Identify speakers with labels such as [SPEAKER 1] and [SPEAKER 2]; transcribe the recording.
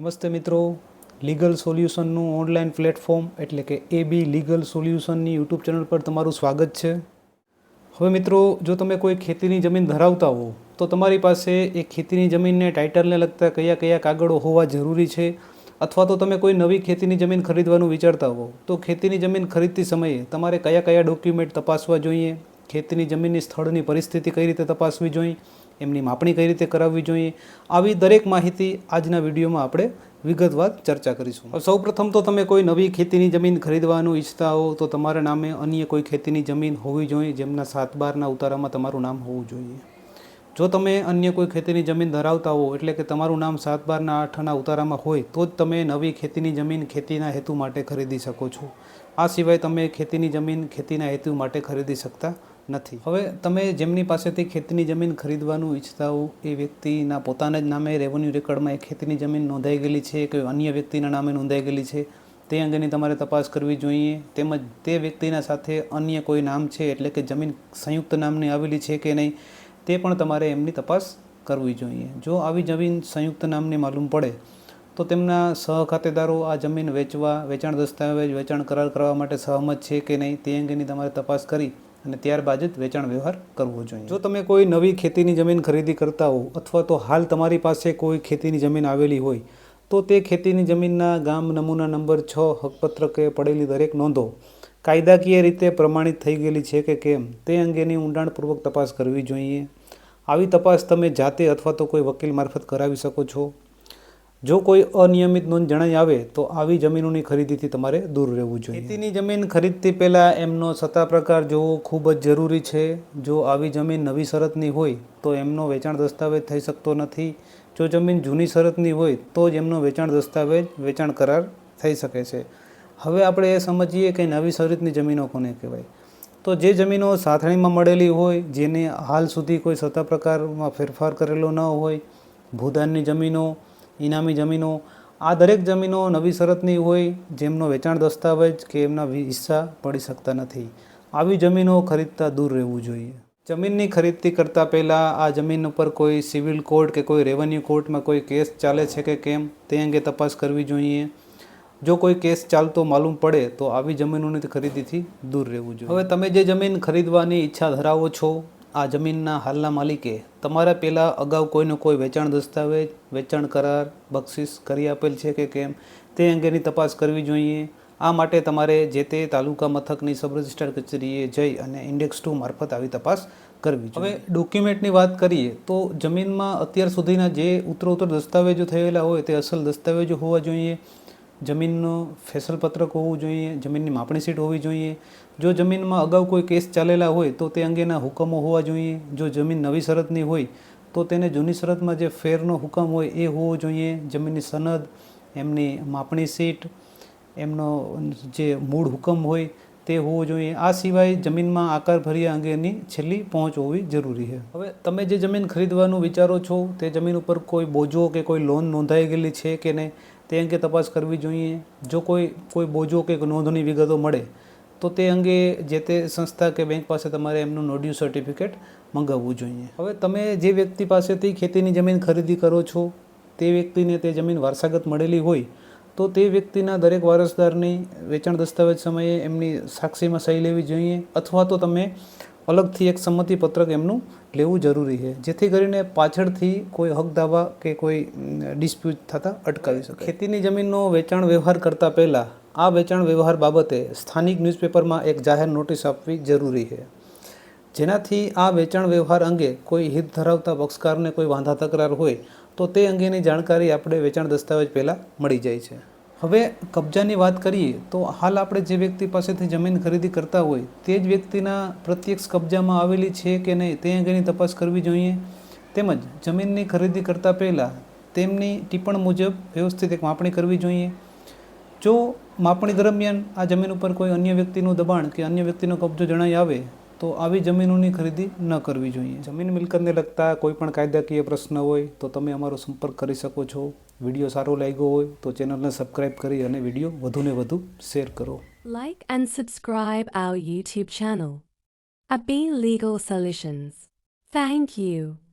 [SPEAKER 1] નમસ્તે મિત્રો. Legal સોલ્યુશનનું online platform એટલે કે એ બી લીગલ સોલ્યુશનની યુટ્યુબ ચેનલ પર તમારું સ્વાગત છે. હવે મિત્રો, જો તમે કોઈ ખેતીની જમીન ધરાવતા હો, તો તમારી પાસે એ ખેતીની જમીનને ટાઇટલને લગતા કયા કયા કાગળો હોવા જરૂરી છે? અથવા તો તમે કોઈ નવી ખેતીની જમીન ખરીદવાનું વિચારતા હો, તો ખેતીની જમીન ખરીદતી સમયે તમારે કયા કયા ડોક્યુમેન્ટ તપાસવા જોઈએ? ખેતીની જમીનની સ્થળની પરિસ્થિતિ કઈ રીતે તપાસવી જોઈએ? એમની માપણી કઈ રીતે કરાવવી જોઈએ? આવી દરેક માહિતી આજના વિડીયોમાં આપણે વિગતવાર ચર્ચા કરીશું. સૌ પ્રથમ તો તમે કોઈ નવી ખેતીની જમીન ખરીદવાનું ઈચ્છતા હો, તો તમારા નામે અન્ય કોઈ ખેતીની જમીન હોવી જોઈએ જેમના સાત બારના ઉતારામાં તમારું નામ હોવું જોઈએ. જો તમે અન્ય કોઈ ખેતીની જમીન ધરાવતા હો, એટલે કે તમારું નામ સાત બારના આઠના ઉતારામાં હોય, તો જ તમે નવી ખેતીની જમીન ખેતીના હેતુ માટે ખરીદી શકો છો. આ સિવાય તમે ખેતીની જમીન ખેતીના હેતુ માટે ખરીદી શકતા નથી. હવે તમે જેમની પાસેથી ખેતીની જમીન ખરીદવાનું ઈચ્છતા હો, એ વ્યક્તિના પોતાના જ નામે રેવન્યુ રેકોર્ડમાં એ ખેતીની જમીન નોંધાઈ ગયેલી છે કે અન્ય વ્યક્તિના નામે નોંધાઈ ગયેલી છે, તે અંગેની તમારે તપાસ કરવી જોઈએ. તેમજ તે વ્યક્તિના સાથે અન્ય કોઈ નામ છે, એટલે કે જમીન સંયુક્ત નામની આવેલી છે કે નહીં, તે પણ તમારે એમની તપાસ કરવી જોઈએ. જો આવી જમીન સંયુક્ત નામની માલુમ પડે, તો તેમના સહખાતેદારો આ જમીન વેચવા, વેચાણ દસ્તાવેજ વેચાણ કરાર કરવા માટે સહમત છે કે નહીં, તે અંગેની તમારે તપાસ કરી અને ત્યારબાદ જ વેચાણ વ્યવહાર કરવો જોઈએ. જો તમે કોઈ નવી ખેતીની જમીન ખરીદી કરતા હો અથવા તો હાલ તમારી પાસે કોઈ ખેતીની જમીન આવેલી હોય, તો તે ખેતીની જમીનના ગામ નમૂના નંબર છ હકપત્રકે પડેલી દરેક નોંધો કાયદાકીય રીતે પ્રમાણિત થઈ ગયેલી છે કે કેમ તે અંગેની ઊંડાણપૂર્વક તપાસ કરવી જોઈએ. આવી તપાસ તમે જાતે અથવા તો કોઈ વકીલ મારફત કરાવી શકો છો. જો કોઈ અનિયમિત નોંધ જણાઈ આવે, તો આવી જમીનોની ખરીદીથી તમારે દૂર રહેવું જોઈએ. ખેતીની જમીન ખરીદતી પહેલાં એમનો સત્તા પ્રકાર જોવો ખૂબ જ જરૂરી છે. જો આવી જમીન નવી શરતની હોય, તો એમનો વેચાણ દસ્તાવેજ થઈ શકતો નથી. જો જમીન જૂની શરતની હોય, તો જ એમનો વેચાણ દસ્તાવેજ વેચાણ કરાર થઈ શકે છે. હવે આપણે એ સમજીએ કે નવી શરતની જમીનો કોને કહેવાય? તો જે જમીનો સાથણીમાં મળેલી હોય, જેને હાલ સુધી કોઈ સત્તા પ્રકારમાં ફેરફાર કરેલો ન હોય, ભૂદાનની જમીનો ઇનામી જમીનો. આ દરેક જમીનો નવી શરતની હોય, જેમનો વેચાણ દસ્તાવેજ કે એમના હિસ્સા પડી શકતા નથી. આવી જમીનો ખરીદતા દૂર રહેવું જોઈએ. જમીનની ખરીદી કરતાં પહેલાં આ જમીન ઉપર કોઈ સિવિલ કોર્ટ કે કોઈ રેવન્યુ કોર્ટમાં કોઈ કેસ ચાલે છે કે કેમ, તે અંગે તપાસ કરવી જોઈએ. જો કોઈ કેસ ચાલતો માલુમ પડે, તો આવી જમીનોની ખરીદીથી દૂર રહેવું જોઈએ. હવે તમે જે જમીન ખરીદવાની ઈચ્છા ધરાવો છો આ જમીનના હાલના માલિકે તમારા પહેલાં અગાઉ કોઈનો કોઈ વેચાણ દસ્તાવેજ વેચાણ કરાર બક્ષિસ કરી આપેલ છે કે કેમ તે અંગેની તપાસ કરવી જોઈએ. આ માટે તમારે જે તે તાલુકા મથકની સબ રજિસ્ટ્રાર કચેરીએ જઈ અને ઇન્ડેક્સ ટુ મારફત આવી તપાસ કરવી જોઈએ. હવે ડોક્યુમેન્ટની વાત કરીએ તો જમીનમાં અત્યાર સુધીના જે ઉત્તરોત્તર દસ્તાવેજો થયેલા હોય તે અસલ દસ્તાવેજો હોવા જોઈએ. જમીનનું ફેસલ પત્રક હોવું જોઈએ, જમીનની માપણી સીટ હોવી જોઈએ. જો જમીનમાં અગાઉ કોઈ કેસ ચાલેલા હોય, તો તે અંગેના હુકમો હોવા જોઈએ. જો જમીન નવી શરતની હોય, તો તેને જૂની શરતમાં જે ફેરનો હુકમ હોય, એ હોવો જોઈએ. જમીનની સનદ, એમની માપણી સીટ, એમનો જે મૂળ હુકમ હોય, તે હોવો જોઈએ. આ સિવાય જમીનમાં આકાર ભર્યા અંગેની છેલ્લી પહોંચ હોવી જરૂરી છે. હવે તમે જે જમીન ખરીદવાનું વિચારો છો, તે જમીન ઉપર કોઈ બોજો કે કોઈ લોન નોંધાઈ ગયેલી છે કે નહીં? તે અંગે તપાસ કરવી જોઈએ. જો કોઈ કોઈ બોજો કે નોંધની વિગતો મળે, તો તે અંગે જે તે સંસ્થા કે બેંક પાસે તમારે એમનું નોડ્યુ સર્ટિફિકેટ મંગાવવું જોઈએ. હવે તમે જે વ્યક્તિ પાસેથી ખેતીની જમીન ખરીદી કરો છો, તે વ્યક્તિને તે જમીન વારસાગત મળેલી હોય, તો તે વ્યક્તિના દરેક વારસદારની વેચાણ દસ્તાવેજ સમયે એમની સાક્ષીમાં સહી લેવી જોઈએ. અથવા તો તમે અલગથી એક સંમતિપત્રક એમનું લેવું જરૂરી છે, જેથી કરીને પાછળથી કોઈ હક દાવા કે કોઈ ડિસ્પ્યુટ થતાં અટકાવી શકે ખેતીની જમીનનો વેચાણ વ્યવહાર કરતાં પહેલાં આ વેચાણ વ્યવહાર બાબતે સ્થાનિક ન્યૂઝપેપરમાં એક જાહેર નોટિસ આપવી જરૂરી છે. જેનાથી આ વેચાણ વ્યવહાર અંગે કોઈ હિત ધરાવતા પક્ષકારને કોઈ વાંધા તકરાર હોય, તો તે અંગેની જાણકારી આપણે વેચાણ દસ્તાવેજ પહેલાં મળી જાય છે. હવે કબજાની વાત કરીએ, તો હાલ આપણે જે વ્યક્તિ પાસેથી જમીન ખરીદી કરતા હોય, તે જ વ્યક્તિના પ્રત્યક્ષ કબજામાં આવેલી છે કે નહીં તે અંગેની તપાસ કરવી જોઈએ. તેમજ જમીનની ખરીદી કરતાં પહેલાં તેમની ટિપ્પણ મુજબ વ્યવસ્થિત એક માપણી કરવી જોઈએ. જો માપણી દરમિયાન આ જમીન ઉપર કોઈ અન્ય વ્યક્તિનું દબાણ કે અન્ય વ્યક્તિનો કબજો જણાઈ આવે તો આવી જમીનોની ખરીદી ન કરવી જોઈએ. જમીન મિલકતને લગતા કોઈ પણ કાયદાકીય પ્રશ્ન હોય તો તમે અમારો સંપર્ક કરી શકો છો. વીડિયો સારો લાગ્યો હોય તો ચેનલને સબસ્ક્રાઈબ કરી અને વીડિયો વધુને વધુ શેર કરો.
[SPEAKER 2] Like and subscribe our YouTube channel A legal solutions thank you.